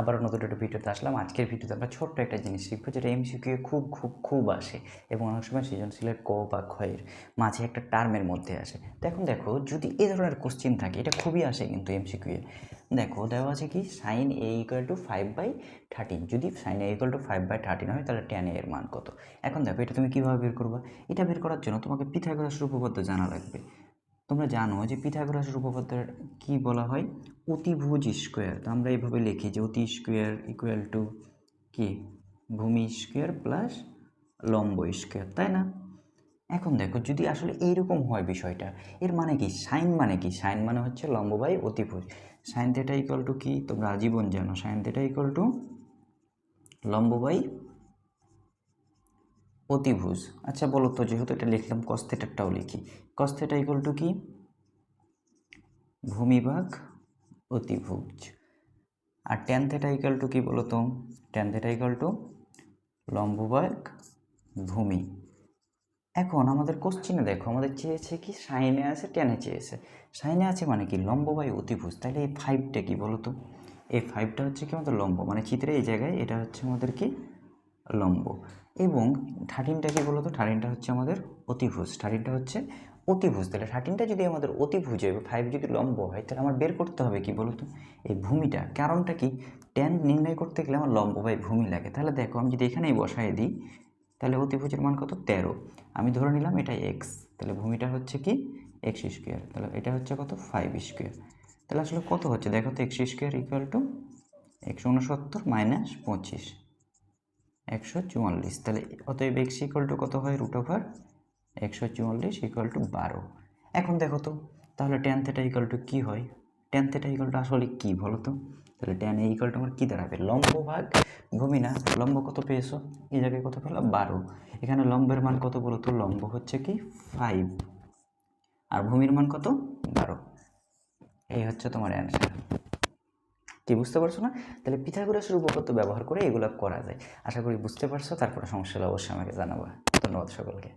আবারও নতুন একটা ভিডিওতে আসলাম। আজকের ভিডিওতে আমরা ছোট্ট একটা জিনিস শিখব, যেটা এমসিকিউ খুব খুব খুব আসে এবং অনেক সময় সৃজনশীলের ক বা ক্ষয়ের মাঝে একটা টার্মের মধ্যে আসে। তো এখন দেখো, যদি এই ধরনের কোশ্চেন থাকে, এটা খুবই আসে কিন্তু এমসিকিউ এ। দেখো, দেওয়া আছে কি? Sine A equal to five by thirteen যদি sine A equal to five by thirteen হয়, তাহলে ট্যান এর মান কত? এখন দেখো, এটা তুমি কীভাবে বের করবা? এটা বের করার জন্য তোমাকে পিথাগোরাস উপপাদ্য জানা লাগবে। তোমরা জানো যে পিথাগোরাসের উপপাদ্যের কি বলা হয়? অতিভুজ স্কোয়ার। তো আমরা এইভাবে লিখি যে অতি স্কোয়ার ইকুয়াল টু কি? ভূমি স্কোয়ার প্লাস লম্ব স্কোয়ার, তাই না? এখন দেখো, যদি আসলে এইরকম হয় বিষয়টা, এর মানে কি? সাইন মানে কি? সাইন মানে হচ্ছে লম্ব বাই অতিভুজ। সাইন থেটা ইকুয়াল টু কি? তোমরা আজীবন জানো, সাইন থেটা ইকুয়াল টু লম্ব বাই অতিভুজ। আচ্ছা বলো তো, যেহেতু এটা লিখলাম কস্থেটারটাও লিখি। কস্থেটা ইকুয়াল টু কি? ভূমিভাগ অতিভুজ। আর ট্যান থেটা টু কি বলো তো? ট্যান থেটা টু লম্বভাগ ভূমি। এখন আমাদের কোশ্চিনে দেখো, আমাদের চেয়েছে কি? সাইনে আছে টেনে চেয়েছে। সাইনে আছে মানে কি? লম্ব বাই অতিভুজ। তাহলে এই ফাইভটা কি বলো তো? এই ফাইভটা হচ্ছে কি আমাদের লম্ব? মানে চিত্রে এই জায়গায় এটা হচ্ছে আমাদের কি? লম্ব। এবং থার্টিনটা কি বলো তো থার্টিনটা হচ্ছে আমাদের অতিভুজ। থার্টিনটা হচ্ছে অতিভুজ। তাহলে থার্টিনটা যদি আমাদের অতিভুজ ফাইভ যদি লম্ব হয়, তাহলে আমার বের করতে হবে কি বলো তো এই ভূমিটা। কারণটা কি? ট্যান নির্ণয় করতে গেলে আমার লম্ব বাই ভূমি লাগে। তাহলে দেখো, আমি যদি এখানেই বসাই দিই, তাহলে অতিভুজের মান কত? তেরো। আমি ধরে নিলাম এটা এক্স তাহলে ভূমিটা হচ্ছে কি? এক্স স্কোয়ার তাহলে এটা হচ্ছে কত? ফাইভ স্কোয়ার তাহলে আসলে কত হচ্ছে? দেখো তো এক্স স্কোয়ার ইকুয়াল টু একশো উনসত্তর মাইনাস পঁচিশ। একশো চুয়াল্লিশ। তাহলে অতএব এক্স ইকুয়াল টু কত হয়? রুট ওভার একশো চুয়াল্লিশ ইকুয়াল টু বারো। এখন দেখো তো, তাহলে টেন থেটা ইকুয়াল টু কী হয়? টেন থেটা ইকুয়াল টু আসলে কী বলো তো? তাহলে টেন এ ইকুয়াল টু আমার কী দাঁড়াবে? লম্ব ভাগ ভূমি না, লম্ব কত পেয়েছ? এই জায়গায় কত পেলাম? বারো। এখানে লম্বের মান কত বলো তো? লম্ব হচ্ছে কি? ফাইভ আর ভূমির মান কত? বারো। এই হচ্ছে তোমার অ্যান্সার কি বুঝতে পারছ না? তাহলে পিথাগোরাসের উপপাদ্য ব্যবহার করে এগুলো করা যায়। আশা করি বুঝতে পারছ তারপরে সমস্যা হলে অবশ্যই আমাকে জানাব। ধন্যবাদ সকলকে।